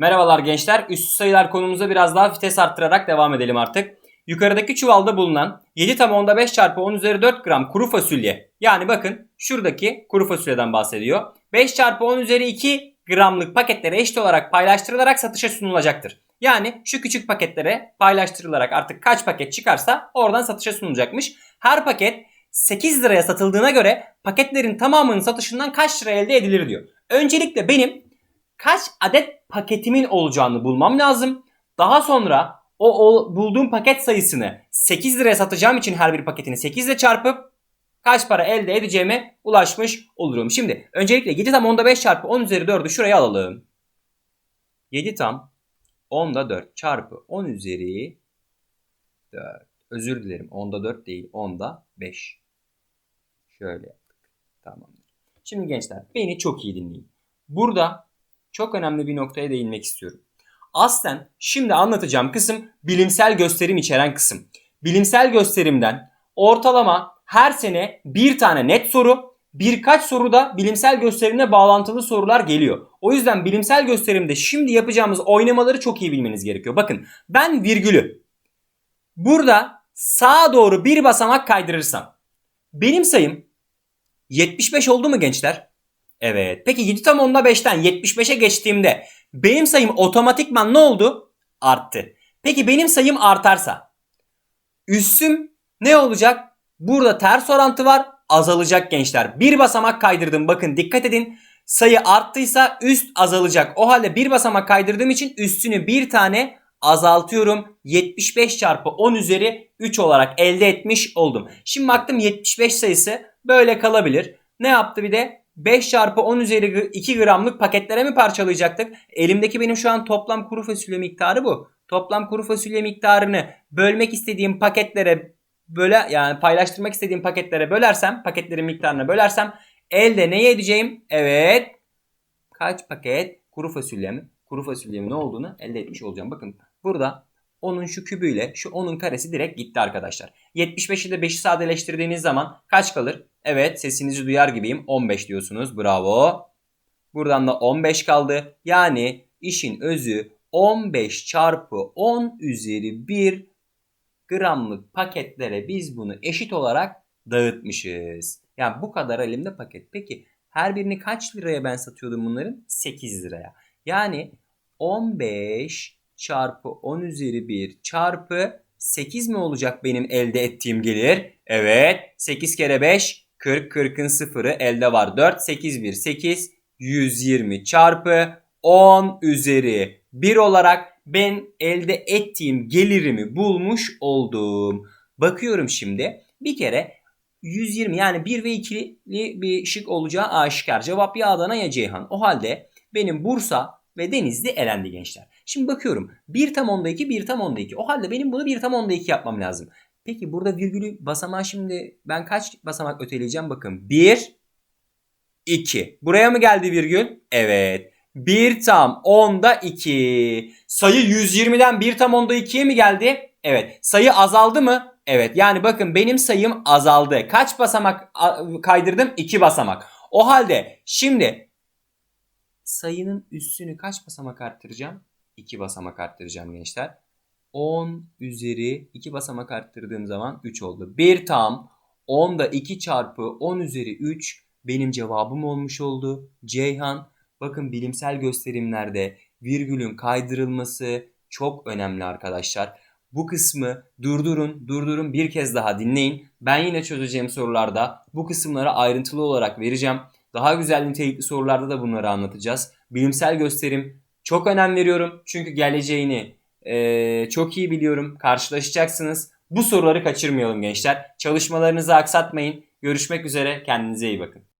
Merhabalar gençler. Üstü sayılar konumuza biraz daha vites arttırarak devam edelim artık. Yukarıdaki çuvalda bulunan 7 tam onda 5 çarpı 10 üzeri 4 gram kuru fasulye. Yani bakın şuradaki kuru fasulyeden bahsediyor. 5 çarpı 10 üzeri 2 gramlık paketlere eşit olarak paylaştırılarak satışa sunulacaktır. Yani şu küçük paketlere paylaştırılarak artık kaç paket çıkarsa oradan satışa sunulacakmış. Her paket 8 liraya satıldığına göre paketlerin tamamının satışından kaç lira elde edilir diyor. Öncelikle benim kaç adet paketimin olacağını bulmam lazım. Daha sonra o, o bulduğum paket sayısını 8 liraya satacağım için her bir paketini 8 ile çarpıp kaç para elde edeceğime ulaşmış olurum. Şimdi öncelikle 7 tam 10'da 5 çarpı 10 üzeri 4'ü şuraya alalım. 7 tam 10'da 4 çarpı 10 üzeri 4. Özür dilerim 10'da 4 değil 10'da 5. Şöyle yaptık. Tamamdır. Şimdi gençler beni çok iyi dinleyin. Burada çok önemli bir noktaya değinmek istiyorum. Aslen şimdi anlatacağım kısım bilimsel gösterim içeren kısım. Bilimsel gösterimden ortalama her sene bir tane net soru, birkaç soru da bilimsel gösterimle bağlantılı sorular geliyor. O yüzden bilimsel gösterimde şimdi yapacağımız oynamaları çok iyi bilmeniz gerekiyor. Bakın ben virgülü burada sağa doğru bir basamak kaydırırsam benim sayım 75 oldu mu gençler? Evet. Peki 7 tam onda 5'ten 75'e geçtiğimde benim sayım otomatikman ne oldu? Arttı. Peki benim sayım artarsa üssüm ne olacak? Burada ters orantı var azalacak gençler. Bir basamak kaydırdım bakın dikkat edin. Sayı arttıysa üst azalacak. O halde bir basamak kaydırdığım için üstünü bir tane azaltıyorum. 75 çarpı 10 üzeri 3 olarak elde etmiş oldum. Şimdi baktım 75 sayısı böyle kalabilir. Ne yaptı bir de? 5 çarpı 10 üzeri 2 gramlık paketlere mi parçalayacaktık? Elimdeki benim şu an toplam kuru fasulye miktarı bu. Toplam kuru fasulye miktarını bölmek istediğim paketlere böyle yani paylaştırmak istediğim paketlere bölersem, paketlerin miktarına bölersem elde ne edeceğim? Evet. Kaç paket kuru fasulyemi, kuru fasulyemin ne olduğunu elde etmiş olacağım. Bakın burada onun şu kübüyle şu onun karesi direkt gitti arkadaşlar. 75 ile 5'i sadeleştirdiğiniz zaman kaç kalır? Evet sesinizi duyar gibiyim. 15 diyorsunuz. Bravo. Buradan da 15 kaldı. Yani işin özü 15 çarpı 10 üzeri 1 gramlık paketlere biz bunu eşit olarak dağıtmışız. Yani bu kadar elimde paket. Peki her birini kaç liraya ben satıyordum bunların? 8 liraya. Yani 15 çarpı 10 üzeri 1 çarpı 8 mi olacak benim elde ettiğim gelir? Evet. 8 kere 5 40 40'ın sıfırı elde var. 4 8 1 8 120 çarpı 10 üzeri 1 olarak ben elde ettiğim gelirimi bulmuş oldum. Bakıyorum şimdi. Bir kere 120 yani 1 ve 2'li bir şık olacağı aşikar. Cevap ya Adana ya Ceyhan. O halde benim Bursa ve Denizli elendi gençler. Şimdi bakıyorum 1 tam onda 2 1 tam onda 2. O halde benim bunu 1 tam onda 2 yapmam lazım. Peki burada virgülü basamağı şimdi ben kaç basamak öteleyeceğim bakın. 1 2. Buraya mı geldi virgül? Evet. 1 tam onda 2. Sayı 120'den 1 tam onda 2'ye mi geldi? Evet. Sayı azaldı mı? Evet. Yani bakın benim sayım azaldı. Kaç basamak kaydırdım? 2 basamak. O halde şimdi sayının üstünü kaç basamak arttıracağım? 2 basamak arttıracağım gençler. 10 üzeri 2 basamak arttırdığım zaman 3 oldu. 1 tam 10'da 2 çarpı 10 üzeri 3 benim cevabım olmuş oldu. Ceyhan bakın bilimsel gösterimlerde virgülün kaydırılması çok önemli arkadaşlar. Bu kısmı durdurun, durdurun bir kez daha dinleyin. Ben yine çözeceğim sorularda bu kısımları ayrıntılı olarak vereceğim. Daha güzel nitelikli sorularda da bunları anlatacağız. Bilimsel gösterim çok önem veriyorum. Çünkü geleceğini ee, çok iyi biliyorum. Karşılaşacaksınız. Bu soruları kaçırmayalım gençler. Çalışmalarınızı aksatmayın. Görüşmek üzere. Kendinize iyi bakın.